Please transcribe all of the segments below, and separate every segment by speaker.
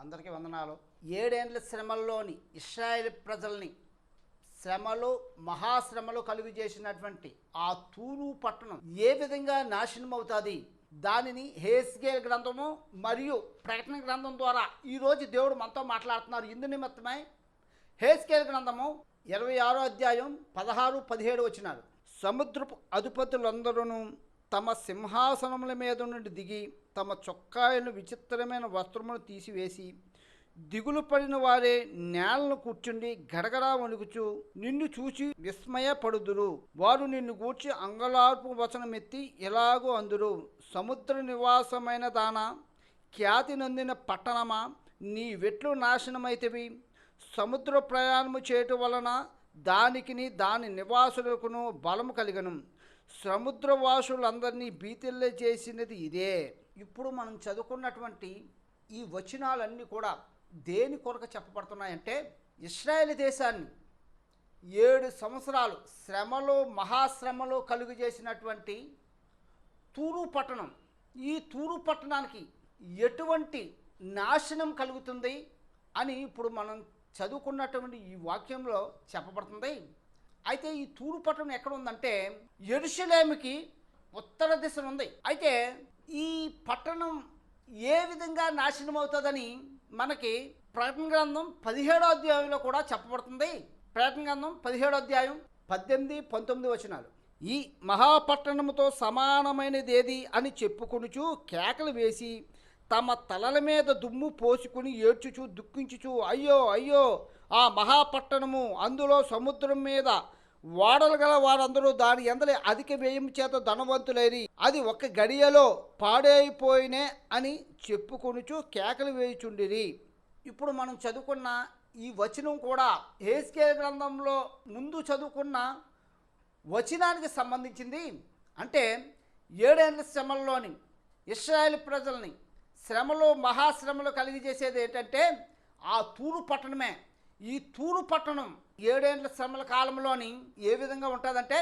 Speaker 1: అందరికీ వందనాలు. ఏడేండ్ల శ్రమల్లోని ఇస్రాయేల్ ప్రజల్ని శ్రమలు మహాశ్రమలు కలుగు చేసినటువంటి ఆ తూరు పట్టణం ఏ విధంగా నాశనం అవుతుంది? దానిని హేస్గేల్ గ్రంథము మరియు ప్రకటన గ్రంథం ద్వారా ఈరోజు దేవుడు మనతో మాట్లాడుతున్నారు. ఇందు నిమిత్తమై హేస్కేల్ గ్రంథము ఇరవై ఆరో అధ్యాయం పదహారు పదిహేడు వచ్చినారు. సముద్రపు అధిపతులందరూ తమ సింహాసనముల మీద నుండి దిగి తమ చొక్కాయలను విచిత్రమైన వస్త్రములు తీసివేసి దిగులు పడిన వారే నేలను కూర్చుండి గడగడా వణుకుచు నిన్ను చూచి విస్మయపడుదురు. వారు నిన్ను కూర్చి అంగలార్పు వచనమెత్తి ఎలాగో అందురు. సముద్ర నివాసమైన దాన? ఖ్యాతి నొందిన పట్టణమా? నీ వెట్లు నాశనమైతవి. సముద్ర ప్రయాణము చేయటం వలన దానికిని దాని నివాసులకును బలము కలిగను. సముద్రవాసులందరినీ భీతిల్లే చేసినది ఇదే. ఇప్పుడు మనం చదువుకున్నటువంటి ఈ వచనాలన్నీ కూడా దేని కొరకు చెప్పబడుతున్నాయంటే ఇస్రాయేల్ దేశాన్ని ఏడు సంవత్సరాలు శ్రమలు మహాశ్రమలు కలుగు చేసినటువంటి తూరు పట్టణం. ఈ తూరు పట్టణానికి ఎటువంటి నాశనం కలుగుతుంది అని ఇప్పుడు మనం చదువుకున్నటువంటి ఈ వాక్యంలో చెప్పబడుతుంది. అయితే ఈ తూరు పట్టణం ఎక్కడ ఉందంటే ఎరుషులేమికి ఉత్తర దిశ ఉంది అయితే ఈ పట్టణం ఏ విధంగా నాశనం అవుతుందని మనకి ప్రకటన గ్రంథం పదిహేడో అధ్యాయంలో కూడా చెప్పబడుతుంది. ప్రకటన గ్రంథం పదిహేడో అధ్యాయం పద్దెనిమిది పంతొమ్మిది వచనాలు. ఈ మహాపట్టణముతో సమానమైనది ఏది అని చెప్పుకొనుచు కేకలు వేసి తమ తలల మీద దుమ్ము పోసుకుని ఏడ్చుచు దుఃఖించుచు అయ్యో అయ్యో ఆ మహాపట్టణము అందులో సముద్రం మీద ఓడలు గల వారందరూ దాని ఎందలి అధిక వ్యయం చేత ధనవంతులైరి అది ఒక గడియలో పాడైపోయినే అని చెప్పుకొనుచు కేకలు వేయుచుండిరి. ఇప్పుడు మనం చదువుకున్న ఈ వచనం కూడా హేస్కేల్ గ్రంథంలో ముందు చదువుకున్న వచనానికి సంబంధించింది. అంటే ఏడేళ్ళ శ్రమల్లోని ఇస్రాయేల్ ప్రజల్ని శ్రమలు మహాశ్రమలు కలిగజేసేది ఏంటంటే ఆ తూరు పట్టణమే. ఈ తూరు పట్టణం ఏడేండ్ల శ్రమల కాలంలోని ఏ విధంగా ఉంటుందంటే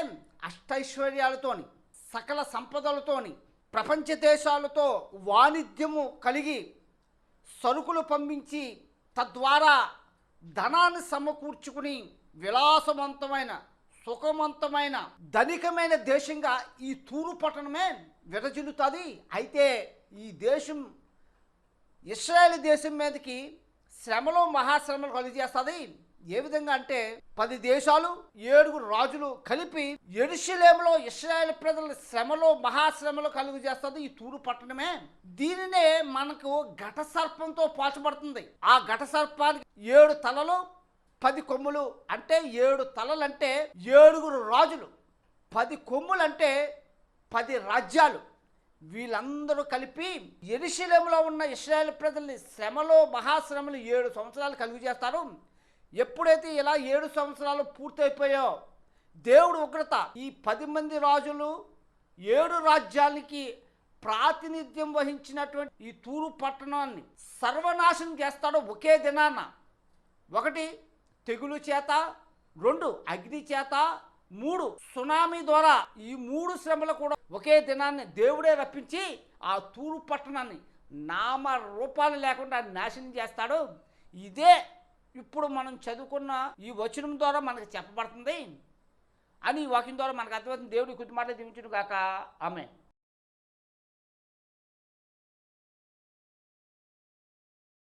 Speaker 1: అష్టైశ్వర్యాలతోని సకల సంపదలతోని ప్రపంచ దేశాలతో వాణిజ్యము కలిగి సరుకులు పంపించి తద్వారా ధనాన్ని సమకూర్చుకుని విలాసవంతమైన సుఖవంతమైన ధనికమైన దేశంగా ఈ తూరు పట్టణమే విరజిల్లుతుంది. అయితే ఈ దేశం ఇస్రాయేల్ దేశం మీదకి శ్రమలు మహాశ్రమలు కలిగజేస్తుంది. ఏ విధంగా అంటే పది దేశాలు ఏడుగురు రాజులు కలిపి ఎరుషలేములో ఇస్రాయేల్ ప్రజల శ్రమలో మహాశ్రమలో కలుగు చేస్తుంది ఈ తూరు పట్టణమే. దీనినే మనకు ఘట సర్పంతో పోల్చబడుతుంది. ఆ ఘట సర్పానికి ఏడు తలలు పది కొమ్ములు అంటే ఏడు తలలు అంటే ఏడుగురు రాజులు పది కొమ్ములు అంటే పది రాజ్యాలు. వీళ్ళందరూ కలిపి ఎరుశలేములో ఉన్న ఇస్రాయేల్ ప్రజల్ని శ్రమలో మహాశ్రమలు ఏడు సంవత్సరాలు కలుగు చేస్తారు. ఎప్పుడైతే ఇలా ఏడు సంవత్సరాలు పూర్తయిపోయో దేవుడు ఉగ్రత. ఈ పది మంది రాజులు ఏడు రాజ్యాలకి ప్రాతినిధ్యం వహించినటువంటి ఈ తూరు పట్టణాన్ని సర్వనాశనం చేస్తాడు ఒకే దినాన. ఒకటి తెగులు చేత రెండు అగ్ని చేత మూడు సునామీ ద్వారా ఈ మూడు శ్రమలు కూడా ఒకే దినాన్ని దేవుడే రప్పించి ఆ తూరు పట్టణాన్ని నామ రూపాలు లేకుండా నాశనం చేస్తాడు. ఇదే ఇప్పుడు మనం చదువుకున్న ఈ వచనం ద్వారా మనకు చెప్పబడుతుంది. అని ఈ వాక్యం ద్వారా మనకు అర్థమవుతుంది. దేవుడి కొద్ది మాట దీవించును కాక ఆమె